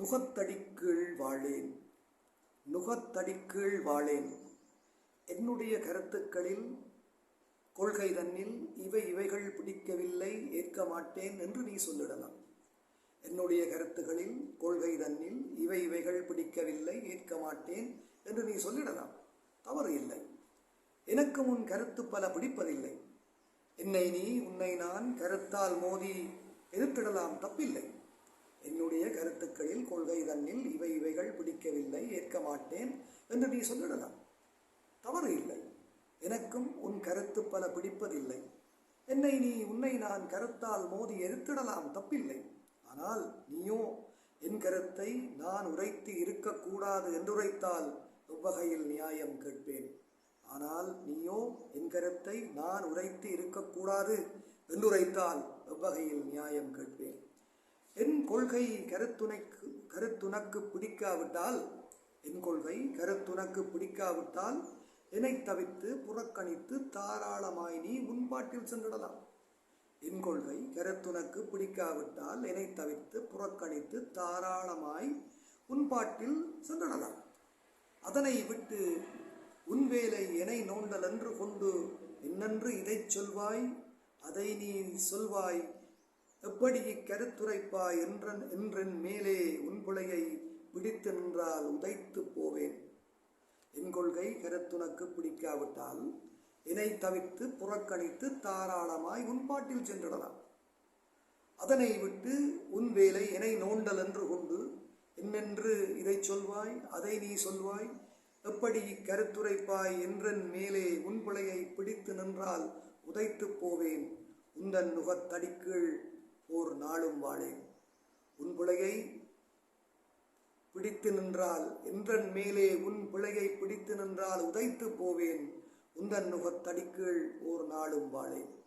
நுகத்தடிக்கீழ் வாழேன். நுகத்தடிக்கீழ் வாழேன். என்னுடைய கருத்துக்களில் கொள்கை தன்னில் இவை இவைகள் பிடிக்கவில்லை ஏற்க மாட்டேன் என்று நீ சொல்லிடலாம். என்னுடைய கருத்துகளில் கொள்கை தன்னில் இவை இவைகள் பிடிக்கவில்லை ஏற்க மாட்டேன் என்று நீ சொல்லிடலாம். தவறு இல்லை. எனக்கு உன் கருத்து பல பிடிப்பதில்லை. என்னை நீ உன்னை நான் கருத்தால் மோதி எதிர்த்திடலாம் தப்பில்லை. என்னுடைய கருத்துக்களில் கொள்கை தன்னில் இவை இவைகள் பிடிக்கவில்லை ஏற்க மாட்டேன் என்று நீ சொல்லிடலாம். தவறு இல்லை. எனக்கும் உன் கருத்து பல பிடிப்பதில்லை. என்னை நீ உன்னை நான் கருத்தால் மோதி எதிர்த்திடலாம் தப்பில்லை. ஆனால் நீயோ என் கருத்தை நான் உரைத்து இருக்கக்கூடாது என்றுரைத்தால் எவ்வகையில் நியாயம் கேட்பேன். ஆனால் நீயோ என் கருத்தை நான் உரைத்து இருக்கக்கூடாது என்றுரைத்தால் எவ்வகையில் நியாயம் கேட்பேன். என் கொள்கை கருத்துணைக்கு கருத்துனக்கு பிடிக்காவிட்டால் என் கொள்கை கருத்துனக்கு பிடிக்காவிட்டால் என்னை தவிர்த்து புறக்கணித்து தாராளமாய் நீ உன்பாட்டில் சென்றிடலாம். என் கொள்கை கருத்துனக்கு பிடிக்காவிட்டால் என்னை தவிர்த்து புறக்கணித்து தாராளமாய் உன்பாட்டில் சென்றிடலாம். அதனை விட்டு உன் வேலை எனை நோண்டல் என்று கொண்டு என்னென்று இதைச் சொல்வாய்? அதை நீ சொல்வாய்? எப்படி இக்கருத்துரைப்பாய் என்றன் என்றன் மேலே உன் பிடித்து நின்றால் உதைத்து போவேன். என் கொள்கை கருத்துனக்கு பிடிக்காவிட்டால் இணை தவித்து புறக்கணித்து தாராளமாய் உன் பாட்டில் சென்றிடலாம். அதனை விட்டு உன் வேலை என்னை நோண்டல் என்று கொண்டு என்னென்று இதை சொல்வாய் அதை நீ சொல்வாய்? எப்படி இக்கருத்துரைப்பாய் என்றன் மேலே உன் பிழையை பிடித்து நின்றால் உதைத்து போவேன். உந்தன் நுகத்தடிக்கீழ் ஓர் நாளும் வாழேன். உன் பிழையை பிடித்து நின்றால் என்றன் மேலே உன் பிழையை பிடித்து நின்றால் உதைத்து போவேன். உந்தன் நுகத்தடிக்கீழ் ஓர் நாளும் வாழேன்.